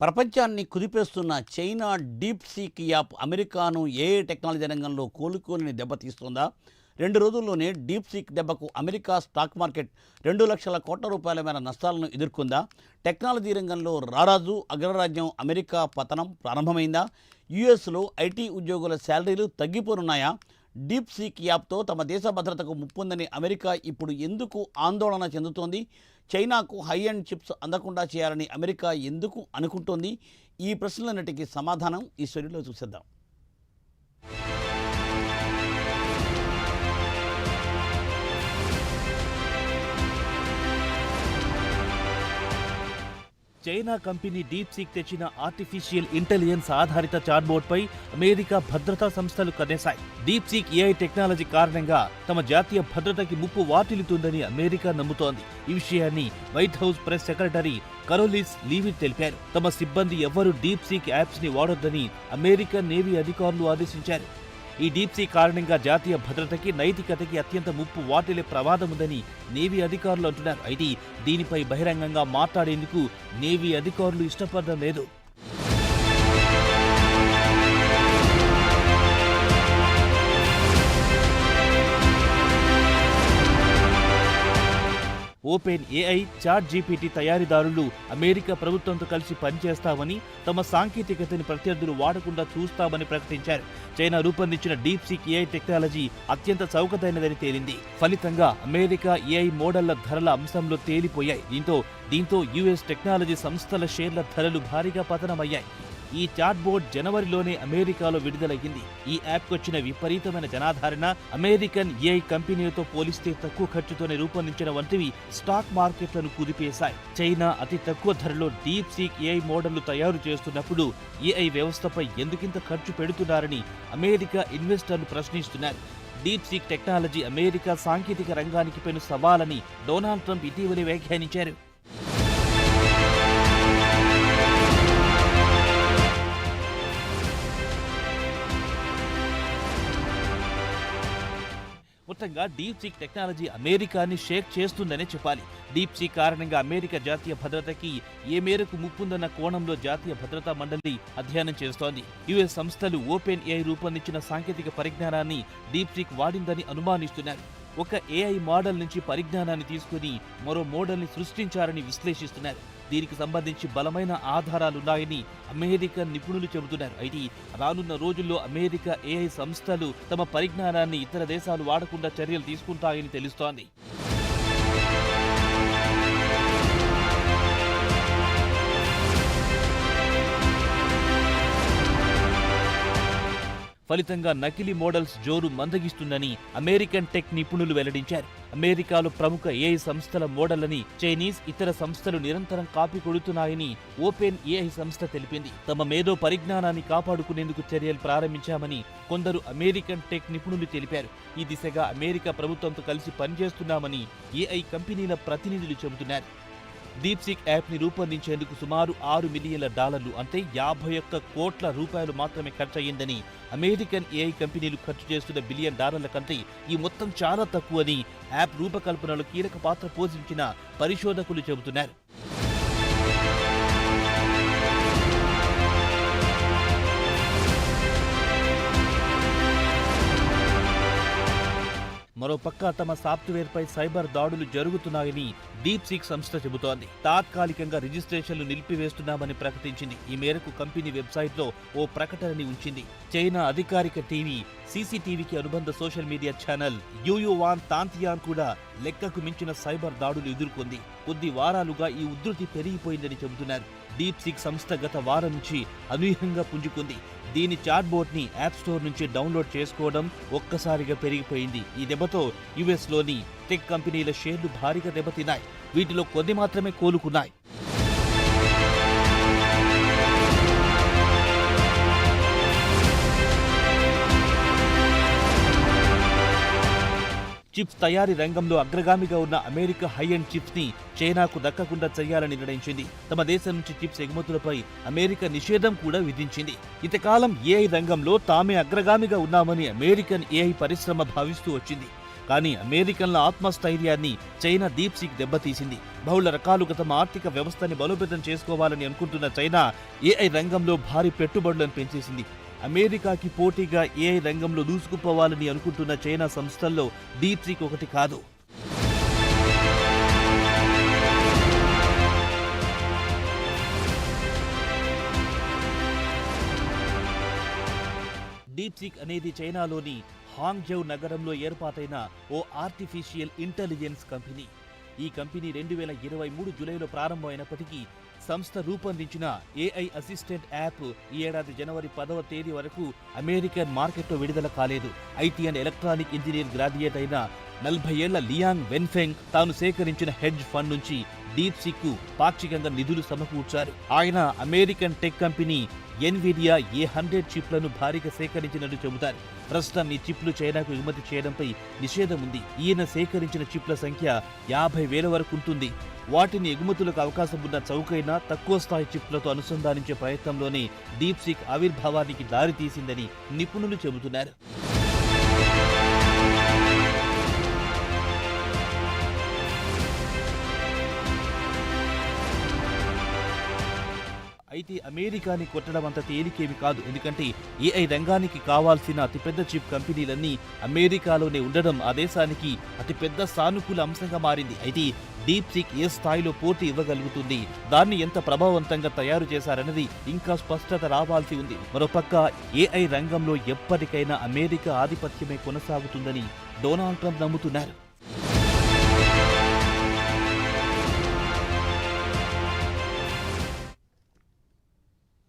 ప్రపంచాన్ని కుదిపేస్తున్న China deep seek app అమెరికాను ఏఏ టెక్నాలజీ రంగంలో కోలుకోని దెబ్బతీస్తుందా రెండు రోజుల్లోనే డీప్ సీక్ దెబ్బకు అమెరికా స్టాక్ మార్కెట్ రెండు లక్షల కోట్ల రూపాయల మేర నష్టాలను ఎదుర్కొందా? టెక్నాలజీ రంగంలో రారాజు అగ్రరాజ్యం అమెరికా పతనం ప్రారంభమైందా? యుఎస్లో ఐటీ ఉద్యోగుల శాలరీలు తగ్గిపోనున్నాయా? డీప్ సీక్ యాప్తో తమ దేశ భద్రతకు ముప్పుందని అమెరికా ఇప్పుడు ఎందుకు ఆందోళన చెందుతోంది? చైనాకు హై అండ్ చిప్స్ అందకుండా చేయాలని అమెరికా ఎందుకు అనుకుంటోంది? ఈ ప్రశ్నలన్నిటికీ సమాధానం ఈ స్టోరీలో చూసేద్దాం. చైనా కంపెనీ డీప్ సీక్ తెచ్చిన ఆర్టిఫిషియల్ ఇంటెలిజెన్స్ ఆధారిత చాట్బోట్ పై అమెరికా భద్రతా సంస్థలు కన్నేశాయి డీప్ సీక్ ఏఐ టెక్నాలజీ కారణంగా తమ జాతీయ భద్రతకి ముప్పు వాటిల్లుతుందని అమెరికా నమ్ముతోంది. ఈ విషయాన్ని White House press secretary Karoline Leavitt తెలిపారు. తమ సిబ్బంది ఎవ్వరూ డీప్ సీక్ యాప్స్ని వాడొద్దని అమెరికా నేవీ అధికారులు ఆదేశించారు. ఈ డీప్ సీ కారణంగా జాతీయ భద్రతకి నైతికతకి అత్యంత ముప్పు వాటిల్లే ప్రమాదం ఉందని నేవీ అధికారులు అంటున్నారు. అయితే దీనిపై బహిరంగంగా మాట్లాడేందుకు నేవీ అధికారులు ఇష్టపడడం లేదు. ఓపెన్ ఏఐ చాట్ జీపీటీ తయారీదారులు అమెరికా ప్రభుత్వంతో కలిసి పనిచేస్తామని తమ సాంకేతికతని ప్రత్యర్థులు వాడకుండా చూస్తామని ప్రకటించారు. చైనా రూపొందించిన డీప్ సీక్ ఏఐ టెక్నాలజీ అత్యంత చౌకదైనదని తేలింది. ఫలితంగా అమెరికా ఏఐ మోడళ్ళ ధరల అంశంలో తేలిపోయాయి. దీంతో దీంతో యుఎస్ టెక్నాలజీ సంస్థల షేర్ల ధరలు భారీగా పతనమయ్యాయి. ఈ చాట్ బోర్డ్ జనవరిలోనే అమెరికాలో విడుదలయ్యింది. ఈ యాప్ వచ్చిన విపరీతమైన జనాధారణ అమెరికన్ ఏఐ కంపెనీలతో పోలిస్తే తక్కువ ఖర్చుతోనే రూపొందించిన వంటివి స్టాక్ మార్కెట్లను కుదిపేశాయి. చైనా అతి తక్కువ ధరలో డీప్ సీక్ ఏఐ మోడళ్ళు తయారు చేస్తున్నప్పుడు ఏఐ వ్యవస్థపై ఎందుకింత ఖర్చు పెడుతున్నారని అమెరికా ఇన్వెస్టర్లు ప్రశ్నిస్తున్నారు. డీప్ సీక్ టెక్నాలజీ అమెరికా సాంకేతిక రంగానికి పెను సవాలని డొనాల్డ్ ట్రంప్ ఇటీవలే వ్యాఖ్యానించారు. మొత్తంగా డీప్ సీక్ టెక్నాలజీ అమెరికాని షేక్ చేస్తుందనే చెప్పాలి. డీప్ సీక్ కారణంగా అమెరికా జాతీయ భద్రతకి ఏ మేరకు ముప్పుందన్న కోణంలో జాతీయ భద్రతా మండలి అధ్యయనం చేస్తోంది. యుఎస్ సంస్థలు ఓపెన్ ఏఐ రూపొందించిన సాంకేతిక పరిజ్ఞానాన్ని డీప్ సీక్ వాడిందని అనుమానిస్తున్నారు ఒక ఏఐ మోడల్ నుంచి పరిజ్ఞానాన్ని తీసుకుని మరో మోడల్ని సృష్టించారని విశ్లేషిస్తున్నారు. దీనికి సంబంధించి బలమైన ఆధారాలున్నాయని అమెరికా నిపుణులు చెబుతున్నారు. అయితే రానున్న రోజుల్లో అమెరికా ఏఐ సంస్థలు తమ పరిజ్ఞానాన్ని ఇతర దేశాలు వాడకుండా చర్యలు తీసుకుంటాయని తెలుస్తోంది. ఫలితంగా నకిలీ మోడల్స్ జోరు మందగిస్తుందని అమెరికన్ టెక్ నిపుణులు వెల్లడించారు. అమెరికాలో ప్రముఖ ఏఐ సంస్థల మోడళ్ళని చైనీస్ ఇతర సంస్థలు నిరంతరం కాపీ కొడుతున్నాయని ఓపెన్ ఏఐ సంస్థ తెలిపింది. తమ మేధో పరిజ్ఞానాన్ని కాపాడుకునేందుకు చర్యలు ప్రారంభించామని కొందరు అమెరికన్ టెక్ నిపుణులు తెలిపారు. ఈ దిశగా అమెరికా ప్రభుత్వంతో కలిసి పనిచేస్తున్నామని ఏఐ కంపెనీల ప్రతినిధులు చెబుతున్నారు. దీప్సిక్ యాప్ని రూపొందించేందుకు సుమారు ఆరు మిలియన్ల డాలర్లు అంటే యాభై ఒక్క కోట్ల రూపాయలు మాత్రమే ఖర్చయిందని అమెరికన్ ఏఐ కంపెనీలు ఖర్చు చేస్తున్న బిలియన్ డాలర్ల కంటే ఈ మొత్తం చాలా తక్కువని యాప్ రూపకల్పనలో కీలక పాత్ర పోషించిన పరిశోధకులు చెబుతున్నారు. మరోపక్క తమ సాఫ్ట్వేర్పై సైబర్ దాడులు జరుగుతున్నాయని డీప్ సీక్ సంస్థ చెబుతోంది. తాత్కాలికంగా రిజిస్ట్రేషన్లు నిలిపివేస్తున్నామని ప్రకటించింది. ఈ మేరకు కంపెనీ వెబ్సైట్లో ఓ ప్రకటనని ఉంచింది. చైనా అధికారిక టీవీ సీసీటీవీకి అనుబంధ social media channel Yuyuan Tantian కూడా లెక్కకు మించిన సైబర్ దాడులు ఎదుర్కొంది. కొద్ది వారాలుగా ఈ ఉధృతి పెరిగిపోయిందని చెబుతున్నారు. డీప్ సీక్ సంస్థ గత వారం నుంచి అనూహ్యంగా పుంజుకుంది. దీని చాట్ని యాప్ స్టోర్ నుంచి డౌన్లోడ్ చేసుకోవడం ఒక్కసారిగా పెరిగిపోయింది. ఈ దెబ్బతో యుఎస్లోని టెక్ కంపెనీల షేర్లు భారీగా దెబ్బతిన్నాయి. వీటిలో కొన్ని మాత్రమే కోలుకున్నాయి. చిప్స్ తయారీ రంగంలో అగ్రగామిగా ఉన్న అమెరికా హై అండ్ చిప్స్ని చైనాకు దక్కకుండా చేయాలని నిర్ణయించింది. తమ దేశం నుంచి చిప్స్ ఎగుమతులపై అమెరికా నిషేధం కూడా విధించింది. ఇంతకాలం ఏఐ రంగంలో తామే అగ్రగామిగా ఉన్నామని అమెరికన్ ఏఐ పరిశ్రమ భావిస్తూ వచ్చింది. కానీ అమెరికన్ల ఆత్మస్థైర్యాన్ని చైనా డీప్ సీక్ దెబ్బతీసింది. బహుళ రకాలుగా తమ ఆర్థిక వ్యవస్థని బలోపేతం చేసుకోవాలని అనుకుంటున్న చైనా ఏఐ రంగంలో భారీ పెట్టుబడులను పెంచేసింది. అమెరికాకి పోటీగా ఏఐ రంగంలో దూసుకుపోవాలని అనుకుంటున్న చైనా సంస్థల్లో డీప్ ఒకటి కాదు. డీప్ అనేది చైనాలోని హాంగ్జౌ నగరంలో ఏర్పాటైన ఓ ఆర్టిఫిషియల్ ఇంటెలిజెన్స్ కంపెనీ. ఈ కంపెనీ రెండు వేల ఇరవై మూడు జూలైలో ప్రారంభమైనప్పటికీ సంస్థ రూపొందించిన ఏఐ అసిస్టెంట్ యాప్ ఈ ఏడాది జనవరి పదవ తేదీ వరకు అమెరికన్ మార్కెట్లో విడుదల కాలేదు. IT and electronic engineer graduate అయిన నలభై ఏళ్ళ లియాంగ్ వెన్ఫెంగ్ తాను సేకరించిన హెడ్జ్ ఫండ్ నుంచి డీప్ సిక్కు పాక్షికంగా నిధులు సమకూర్చారు. ఆయన American tech company Nvidia A hundred చిప్లను భారీగా సేకరించినట్టు చెబుతారు. ప్రస్తుతం ఈ చిప్లు చైనాకు ఎగుమతి చేయడంపై నిషేధం ఉంది. ఈయన సేకరించిన చిప్ల సంఖ్య యాభై వేల వరకు ఉంటుంది. వాటిని ఎగుమతులకు అవకాశం ఉన్న చౌకైన తక్కువ స్థాయి చిప్లతో అనుసంధానించే ప్రయత్నంలోనే డీప్ సిక్ ఆవిర్భావానికి దారితీసిందని నిపుణులు చెబుతున్నారు. అయితే అమెరికాని కొట్టడం అంత తేలికేమి కాదు. ఎందుకంటే ఏఐ రంగానికి కావాల్సిన అతిపెద్ద చిప్ కంపెనీలన్నీ అమెరికాలోనే ఉండడం ఆ దేశానికి అతిపెద్ద సానుకూల అంశంగా మారింది. అయితే డీప్ సిక్ ఏ స్థాయిలో పోటీ ఇవ్వగలుగుతుంది? దాన్ని ఎంత ప్రభావవంతంగా తయారు చేశారన్నది ఇంకా స్పష్టత రావాల్సి ఉంది. మరోపక్క ఏఐ రంగంలో ఎప్పటికైనా అమెరికా ఆధిపత్యమే కొనసాగుతుందని డొనాల్డ్ ట్రంప్ నమ్ముతున్నారు.